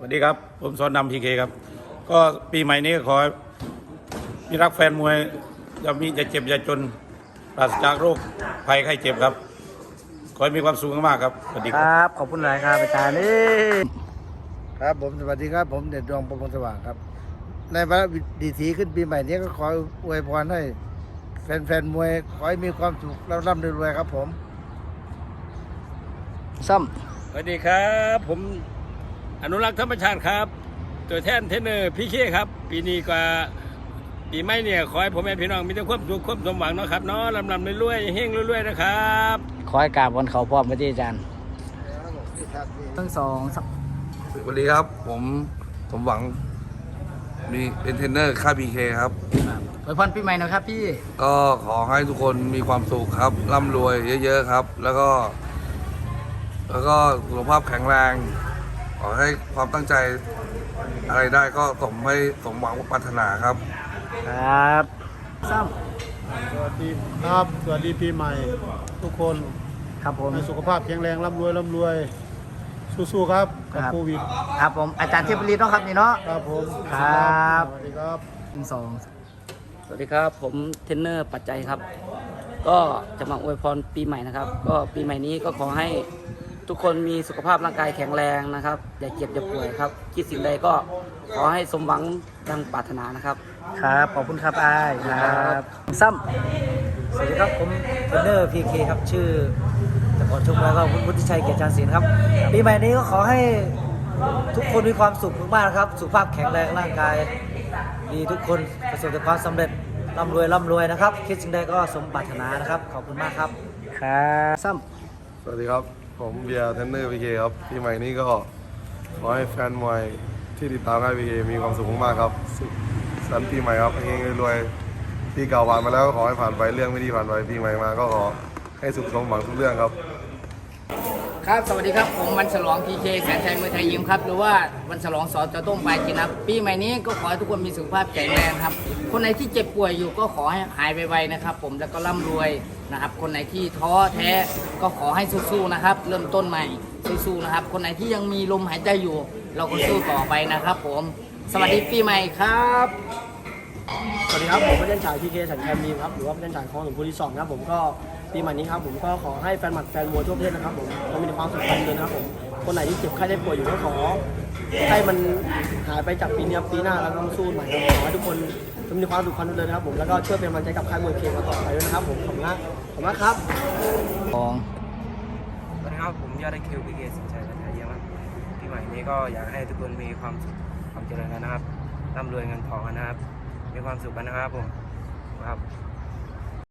สวัสดีครับ ผมสอนนำพีเคครับ ก็ปีใหม่นี้ก็ขอให้มีรักแฟนมวยอย่ามีอย่าเจ็บอย่าจนปราศจากโรคภัยไข้เจ็บครับ ขอให้มีความสุขมากๆครับ สวัสดีคครับรับ ขอบคุณหลายครับอาจารย์นี่ครับผมสวัสดีครับผมเด็ดดวงประมงสว่างครับ ในวาระดีถีขึ้นปีใหม่นี้ก็ขออวยพรให้ แฟนๆมวยขอให้มีความสุขร่ำๆรวยๆครับผมซ้สวัสดีครับ ผม อนุรักษ์ธรรมชาติครับ ตัวแทนเทรนเนอร์พี่เคครับ ปีนี้ก็ปีใหม่เนี่ยขอให้ผมแม่พี่น้องมีแต่ความสุขความสมหวังเนาะครับเนาะลำลำรวยๆเฮงรวยๆนะครับำขอให้กราบบนเขาพร้อมพระที่อาจารย์ทั้งสองสักสวัสดีครับ ผมสมหวัง มีเป็นเทรนเนอร์ค่ายบีเคครับอวยพรปีใหม่หนะครับพี่ก็ขอให้ทุกคนมีความสุขครับร่ำรวยเยอะ ๆ ครับ แล้วก็ แล้วก็สุขภาพแข็งแรง ขอให้ความตั้งใจอะไรได้ก็สมให้สมหวังปรารถนาครับ ครับซ้สวัสดีครับ สวัสดีปีใหม่ ทุกคนำครับผม ให้สุขภาพแข็งแรงร่ำรวยร่ำรวย สู้ๆครับกับครับ โควิดครับผมอาจารย์เทพฤทธิ์เนาะครับนี่เนาะ ครับผมครับ สวัสดีครับทั้งสองสวัสดีครับ ผมเทรนเนอร์ปัจจัยครับ ก็จะมาอวยพรปีใหม่นะครับ ก็ปีใหม่นี้ก็ขอให้ ทุกคนมีสุขภาพร่างกายแข็งแรงนะครับ อย่าเจ็บอย่าป่วยครับ คิดสิ่งใดก็ขอให้สมหวังดังปรารถนานะครับ ครับ ขอบคุณครับอายครับซ้ำสวัสดีครับผมเทรนเนอร์พีเคครับชื่อแต่ก่อนชมแล้วก็คุณพุทธิชัยเกียรติจานศิลป์ครับปีใหม่นี้ก็ขอให้ทุกคนมีความสุขมากๆนะครับสุขภาพแข็งแรงร่างกาย ดีทุกคนประสบแต่ความสำเร็จร่ำรวยร่ำรวยนะครับ คิดสิ่งใดก็สมปรารถนานะครับ ขอบคุณมากครับ ครับซ้สวัสดีครับ ผมเบียร์เทนเนอร์พีเคครับปีใหม่นี้ก็ขอให้แฟนมวยที่ติดตามได้พีเคมีความสุขมากๆครับสันปีใหม่ครับเฮงรวยๆปีเก่าผ่านมาแล้วก็ขอให้ผ่านไปเรื่องไม่ดีผ่านไปปีใหม่มาก็ขอให้สุขสมหวังทุกเรื่องครับ ครับสวัสดีครับ ผมวันฉลองพีเคแสนชัยมือไทยยิมครับ หรือว่าวันฉลองสอจต้มปลายกินครับ ปีใหม่นี้ก็ขอให้ทุกคนมีสุขภาพแข็งแรงครับ คนไหนที่เจ็บป่วยอยู่ก็ขอให้หายไวๆนะครับ ผมแล้วก็ร่ำรวยนะครับ คนไหนที่ท้อแท้ก็ขอให้สู้ๆนะครับ เริ่มต้นใหม่สู้ๆนะครับ คนไหนที่ยังมีลมหายใจอยู่ เราก็สู้ต่อไปนะครับ ผม สวัสดีปีใหม่ครับ สวัสดีครับผมพระเจ้าชายพีเคสัญชัยมีครับหรือว่าพระเจ้าชายของหลวงปู่ที่สองครับผมก็ ปีใหม่นี้ครับผมก็ขอให้แฟนหมัดแฟนมวยทั่วประเทศนะครับผมต้องมีความสุขความเจริญนะครับผมคนไหนที่เจ็บไข้ได้ป่วยอยู่ก็ขอ ให้มันหายไปจากปีนี้ครับปีหน้าแล้วก็มาสู้ใหม่ครับขอให้ทุกคนมีความสุขความเจริญนะครับผมแล้วก็ช่วยเป็นกำลังใจกับค่ายมวยเคมาต่อไปด้วยนะครับผมขอบคุณมากขอบคุณมากครับสองสวัสดีครับผมยอดได้คิวพีเกสินชัยพัทยาครับปีใหม่นี้ก็อยากให้ทุกคนมีความสุขความเจริญกันนะครับร่ำรวยเงินทองกันนะครับ มีความสุขกันนะครับผมครับ